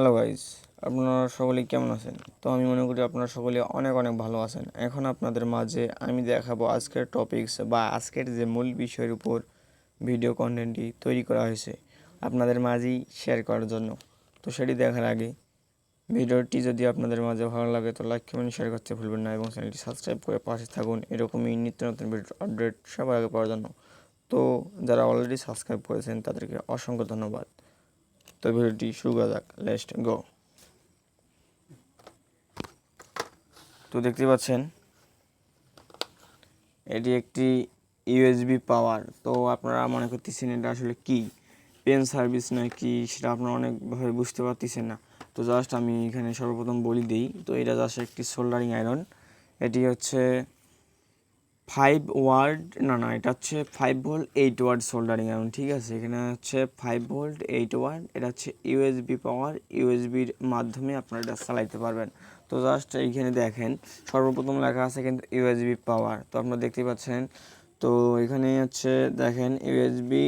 Hello guys, আপনারা সকলেই কেমন আছেন? তো আমি মনে করি আপনারা সকলে অনেক অনেক ভালো আছেন। এখন আপনাদের মাঝে আমি দেখাবো আজকের টপিকস বা আজকের যে মূল বিষয়ের উপর ভিডিও কন্টেন্টটি তৈরি করা হয়েছে আপনাদের মাঝেই শেয়ার করার জন্য। তো সেটি দেখার আগে ভিডিওটি যদি আপনাদের মাঝে ভালো লাগে তো লাইক কমেন্ট শেয়ার করতে ভুলবেন না এবং চ্যানেলটি সাবস্ক্রাইব করে পাশে থাকুন। এরকমই নিত্য নতুন ভিডিও আপডেট সবার আগে পাওয়ার জন্য। তো যারা অলরেডি সাবস্ক্রাইব করেছেন তাদেরকে অসংখ্য ধন্যবাদ। তো ভিডিওটি শুরু করা যাক লেস্ট গো তো দেখতে পাচ্ছেন, এটি একটি ইউএসবি পাওয়ার তো আপনারা মনে করতেছেন এটা আসলে কি? পেন সার্ভিস নয় কি? সেটা আপনারা অনেকভাবে বুঝতে পারতেছেন না। তো জাস্ট আমি এখানে সর্বপ্রথম বলি দিই, তো এটা জাস্ট একটি সোল্ডারিং আয়রন এটি হচ্ছে ফাইভ ওয়ার্ড না না এটা হচ্ছে five volt eight watt soldering iron ঠিক আছে? এখানে হচ্ছে ফাইভ ভোল্ট এইট ওয়ার্ড এটা হচ্ছে ইউএসবি পাওয়ার ইউএসবির মাধ্যমে আপনারা এটা চালাইতে পারবেন। তো জাস্ট এইখানে দেখেন, সর্বপ্রথম লেখা আছে কিন্তু ইউএসবি পাওয়ার তো আপনারা দেখতে পাচ্ছেন। তো এখানে হচ্ছে দেখেন ইউএসবি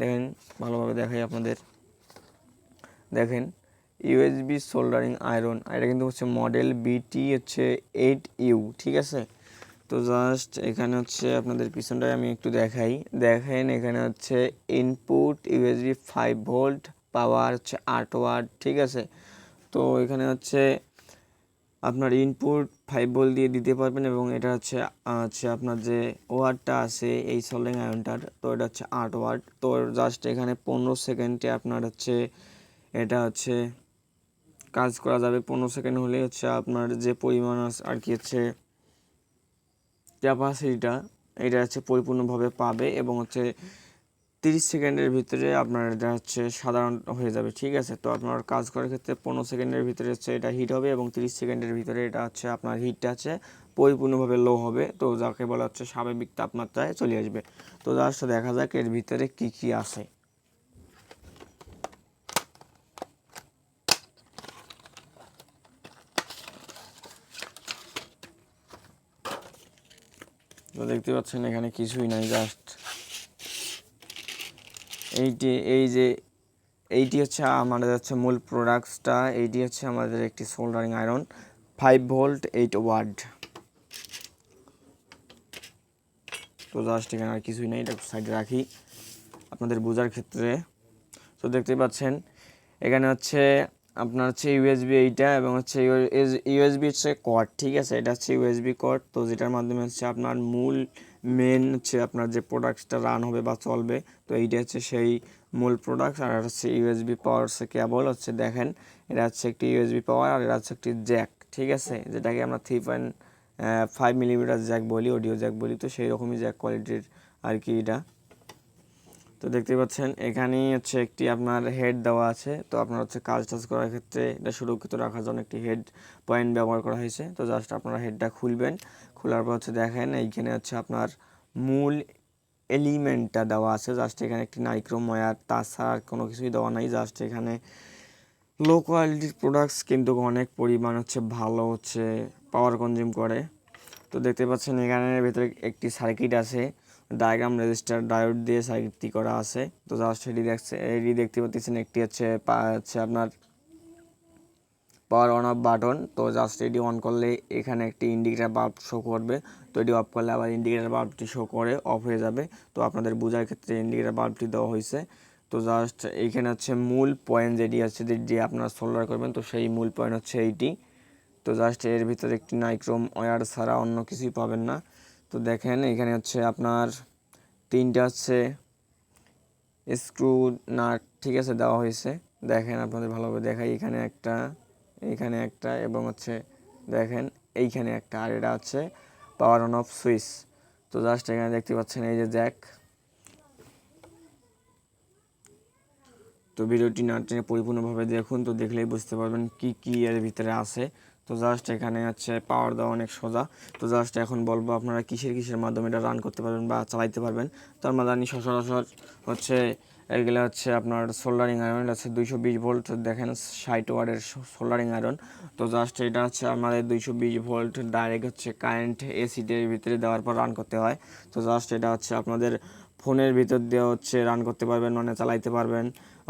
দেখেন, ভালোভাবে দেখাই আপনাদের। দেখেন ইউএসবি সোল্ডারিং আয়রন এটা কিন্তু হচ্ছে মডেল বিটি হচ্ছে এইট ইউ ঠিক আছে? তো জাস্ট এখানে হচ্ছে আপনাদের পিছনটায় আমি একটু দেখাই। দেখেন এখানে হচ্ছে input USB five volt power হচ্ছে আট ওয়াট ঠিক আছে? তো এখানে হচ্ছে আপনার ইনপুট ফাইভ ভোল্ট দিয়ে দিতে পারবেন এবং এটা হচ্ছে হচ্ছে আপনার যে ওয়ার্ডটা আছে এই সোল্ডিং আয়রনটার তো এটা হচ্ছে আট ওয়াট তো জাস্ট এখানে পনেরো সেকেন্ডে আপনার হচ্ছে এটা হচ্ছে কাজ করা যাবে। পনেরো সেকেন্ড হলে হচ্ছে আপনার যে পরিমাণ আর কি হচ্ছে ক্যাপাসিটিটা এটা হচ্ছে পরিপূর্ণভাবে পাবে এবং হচ্ছে তিরিশ সেকেন্ডের ভিতরে আপনার এটা হচ্ছে সাধারণ হয়ে যাবে, ঠিক আছে? তো আপনার কাজ করার ক্ষেত্রে পনেরো সেকেন্ডের ভিতরে হচ্ছে এটা হিট হবে এবং তিরিশ সেকেন্ডের ভিতরে এটা হচ্ছে আপনার হিটটা আছে পরিপূর্ণভাবে লো হবে। তো যাকে বলা হচ্ছে স্বাভাবিক তাপমাত্রায় চলে আসবে। তো জাস্ট দেখা যাক এর ভিতরে কি কি আছে। দেখতে পাচ্ছেন এখানে কিছুই নাই জাস্ট এইটি, এই যে এইটি হচ্ছে আমাদের হচ্ছে মূল প্রোডাক্টসটা এইটি হচ্ছে আমাদের একটি soldering iron five volt eight watt তো জাস্ট এখানে আর কিছুই নেই, এটা সাইডে রাখি আপনাদের বোঝার ক্ষেত্রে। তো দেখতে পাচ্ছেন, এখানে হচ্ছে আপনার হচ্ছে ইউএসবি এইটা এবং হচ্ছে ইউএসবি হচ্ছে কর্ড ঠিক আছে? এটা হচ্ছে ইউএসবি কর্ড তো যেটার মাধ্যমে হচ্ছে আপনার মূল মেন হচ্ছে আপনার যে প্রোডাক্টসটা রান হবে বা চলবে, তো এইটা হচ্ছে সেই মূল প্রোডাক্ট আর হচ্ছে ইউএসবি পাওয়ার হচ্ছে কেবল হচ্ছে দেখেন, এটা হচ্ছে একটি ইউএসবি পাওয়ার আর এটা হচ্ছে একটি জ্যাক ঠিক আছে? যেটাকে আমরা three point five millimetre jack বলি অডিও জ্যাক বলি, তো সেই রকমই জ্যাক কোয়ালিটির আর কি এটা। তো দেখতে পাচ্ছেন, এখানেই হচ্ছে একটি আপনার হেড দেওয়া আছে। তো আপনার হচ্ছে কাজ টাজ করার ক্ষেত্রে এটা সুরক্ষিত রাখার জন্য একটি হেড পয়েন্ট ব্যবহার করা হয়েছে। তো জাস্ট আপনারা হেডটা খুলবেন, খোলার পর হচ্ছে দেখেন, এইখানে হচ্ছে আপনার মূল এলিমেন্টটা দেওয়া আছে। জাস্ট এখানে একটি নাইক্রোম ওয়্যার তাছাড়া আর কোনো কিছুই দেওয়া নাই। জাস্ট এখানে লো কোয়ালিটির প্রোডাক্টস কিন্তু অনেক পরিমাণ হচ্ছে ভালো হচ্ছে পাওয়ার কনজিউম করে। তো দেখতে পাচ্ছেন, এখানের ভেতরে একটি সার্কিট আছে। ডায়াগ্রাম রেজিস্টার ডায়োড দিয়ে সার্কিটটি করা আছে। তো জাস্ট এটি দেখছে, এটি দেখতে পাচ্ছেন একটি হচ্ছে হচ্ছে আপনার পাওয়ার অন অফ বাটন তো জাস্ট এটি অন করলে এখানে একটি ইন্ডিকেটার বাল্ব শো করবে। তো এটি অফ করলে আবার ইন্ডিকেটার বাল্বটি শো করে অফ হয়ে যাবে। তো আপনাদের বোঝার ক্ষেত্রে ইন্ডিকেটার বাল্বটি দেওয়া হয়েছে। তো জাস্ট এইখানে হচ্ছে মূল পয়েন্ট যেটি আছে যে আপনারা সোল্ডার করবেন, তো সেই মূল পয়েন্ট হচ্ছে এইটি। তো জাস্ট এর ভিতরে একটি নাইক্রোম ওয়্যার ছাড়া অন্য কিছুই পাবেন না। তো দেখেন, এখানে হচ্ছে আপনার তিনটা হচ্ছে স্ক্রু নাট ঠিক আছে দেওয়া হয়েছে। দেখেন, আপনাদের ভালোভাবে দেখাই, এখানে একটা এইখানে একটা এবং হচ্ছে দেখেন, এইখানে একটা আর এটা হচ্ছে পাওয়ার অন অফ সুইচ তো জাস্ট এখানে দেখতে পাচ্ছেন, এই যে জ্যাক তো ভিডিওটি না পরিপূর্ণভাবে দেখুন, তো দেখলেই বুঝতে পারবেন কি কি এর ভিতরে আছে। তো জাস্ট এখানে হচ্ছে পাওয়ার দেওয়া অনেক সোজা। তো জাস্ট এখন বলব আপনারা কিসের কিসের মাধ্যমে এটা রান করতে পারবেন বা চালাইতে পারবেন। তো আমরা জানি সচরাচর হচ্ছে এগুলো হচ্ছে আপনার সোল্ডারিং আয়রন আছে দুইশো বিশ ভোল্ট দেখেন ষাট ওয়ার্ডের সোল্ডারিং আয়রন তো জাস্ট এটা হচ্ছে আমাদের দুইশো বিশ ভোল্ট ডাইরেক্ট হচ্ছে কারেন্ট এসিডের ভিতরে দেওয়ার পর রান করতে হয়। তো জাস্ট এটা হচ্ছে আপনাদের ফোনের ভিতর দিয়ে হচ্ছে রান করতে পারবেন মানে চালাইতে পারবেন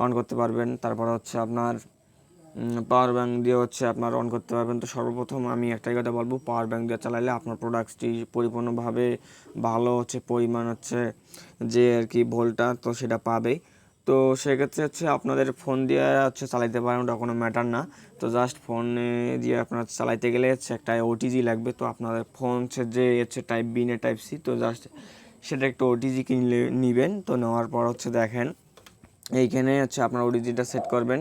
অন করতে পারবেন। তারপর হচ্ছে আপনার পাওয়ার ব্যাঙ্ক দিয়ে হচ্ছে আপনার অন করতে পারবেন। তো সর্বপ্রথম আমি একটাই কথা বলব পাওয়ার ব্যাঙ্ক দিয়ে চালাইলে আপনার প্রোডাক্টটি পরিপূর্ণভাবে ভালো হচ্ছে, পরিমাণ হচ্ছে যে আর কি ভোল্টটা তো সেটা পাবে। তো সেক্ষেত্রে হচ্ছে আপনাদের ফোন দিয়ে হচ্ছে চালাইতে পারেন, ওটা কোনো ম্যাটার না। তো জাস্ট ফোনে দিয়ে আপনার চালাইতে গেলে হচ্ছে একটা ওটিজি লাগবে। তো আপনাদের ফোন হচ্ছে যে হচ্ছে টাইপ বি না টাইপ সি তো জাস্ট সেটা একটু ওটিজি কিনলে নেবেন। তো নেওয়ার পর হচ্ছে দেখেন, এইখানে হচ্ছে আপনার ওটিজিটা সেট করবেন।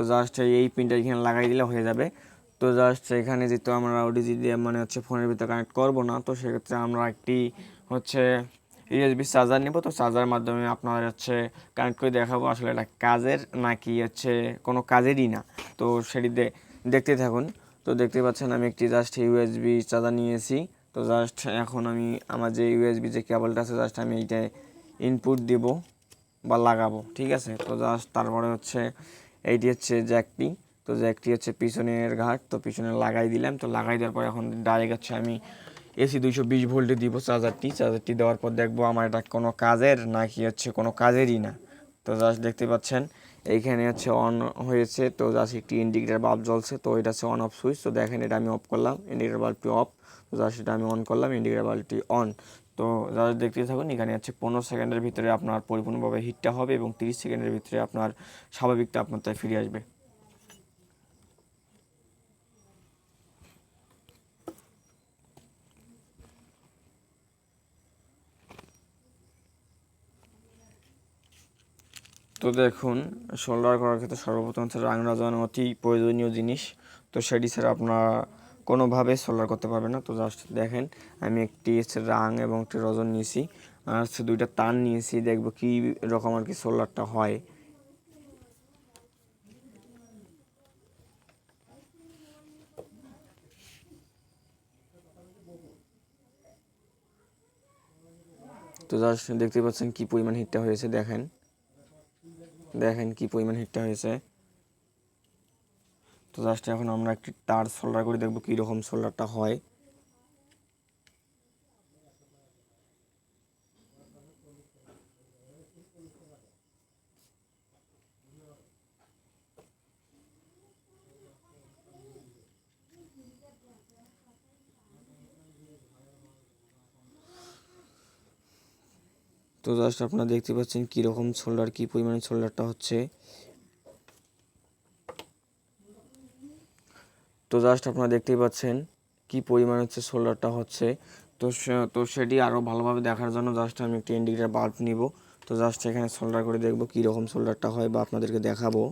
তো জাস্ট এই পিনটা এখানে লাগাই দিলে হয়ে যাবে। তো জাস্ট এখানে যেহেতু আমরা ওটিজি দিয়ে মানে হচ্ছে ফোনের ভিতরে কানেক্ট করব না, তো সেক্ষেত্রে আমরা একটি হচ্ছে ইউএসবি চার্জার নেব। তো চার্জার মাধ্যমে আপনার হচ্ছে কানেক্ট করে দেখাবো আসলে এটা কাজের নাকি হচ্ছে কোনো কাজেরই না। তো সেটি দেখতে থাকুন। তো দেখতে পাচ্ছেন আমি একটি জাস্ট ইউএসবি চার্জার নিয়েছি। তো জাস্ট এখন আমি আমার যে ইউএসবি যে কেবলটা আছে জাস্ট আমি এইটায় ইনপুট দিব বা লাগাবো, ঠিক আছে? তো জাস্ট তারপরে হচ্ছে এইটি হচ্ছে জ্যাকটি। তো জ্যাকটি হচ্ছে পিছনের ঘাট, তো পিছনে লাগাই দিলাম। তো লাগাই দেওয়ার পর এখন ডাইরেক্ট হচ্ছে আমি এসি দুইশো বিশ ভোল্টে দিব চার্জারটি চার্জারটি দেওয়ার পর দেখব আমার এটা কোনো কাজের নাকি হচ্ছে কোনো কাজেরই না। তো জাস্ট দেখতে পাচ্ছেন এইখানে হচ্ছে অন হয়েছে, তো জাস্ট একটি ইন্ডিকেটার বাল্ব জ্বলছে, তো এটা হচ্ছে অন অফ সুইচ তো দেখেন এটা আমি অফ করলাম ইন্ডিকেটার বাল্বটি অফ তো জাস্ট এটা আমি অন করলাম ইন্ডিকেটার বাল্বটি অন তো যারা দেখতে থাকুন, এখানে হচ্ছে পনেরো সেকেন্ডের ভিতরে আপনার পরিপূর্ণভাবে হিটটা হবে এবং তিরিশ সেকেন্ডের ভিতরে আপনার স্বাভাবিক তাপমাত্রায় ফিরে আসবে। তো দেখুন সোল্ডার করার ক্ষেত্রে সর্বপ্রথম হচ্ছে রাং রাজানো অতি প্রয়োজনীয় জিনিস। তো সেটি ছাড়া আপনারা কোনোভাবে সোল্ডার করতে পারবেন না। তো জাস্ট দেখেন, আমি একটি রাং এবং একটি রজন নিয়েছি। আর হচ্ছে দুইটা তার নিয়েছি, দেখব কী রকম আর কি সোল্ডারটা হয়। তো জাস্ট দেখতে পাচ্ছেন কী পরিমাণ হিটটা হয়েছে, দেখেন। দেখেন কি পরিমাণ হিটটা হয়েছে। তো জাস্ট এখন আমরা একটি তার সোল্ডার করে দেখব কীরকম সোল্ডারটা হয়। তো জাস্ট আপনারা দেখতে পাচ্ছেন কীরকম সোল্ডার কী পরিমাণে সোল্ডারটা হচ্ছে। তো জাস্ট আপনারা দেখতেই পাচ্ছেন কি পরিমাণ হচ্ছে সোল্ডারটা হচ্ছে। তো তো সেটি আরও ভালোভাবে দেখার জন্য জাস্ট আমি একটি ইন্ডিকেটার বাল্ব নিব। তো জাস্ট এখানে সোল্ডার করে দেখব কীরকম সোল্ডারটা হয় বা আপনাদেরকে দেখাবো।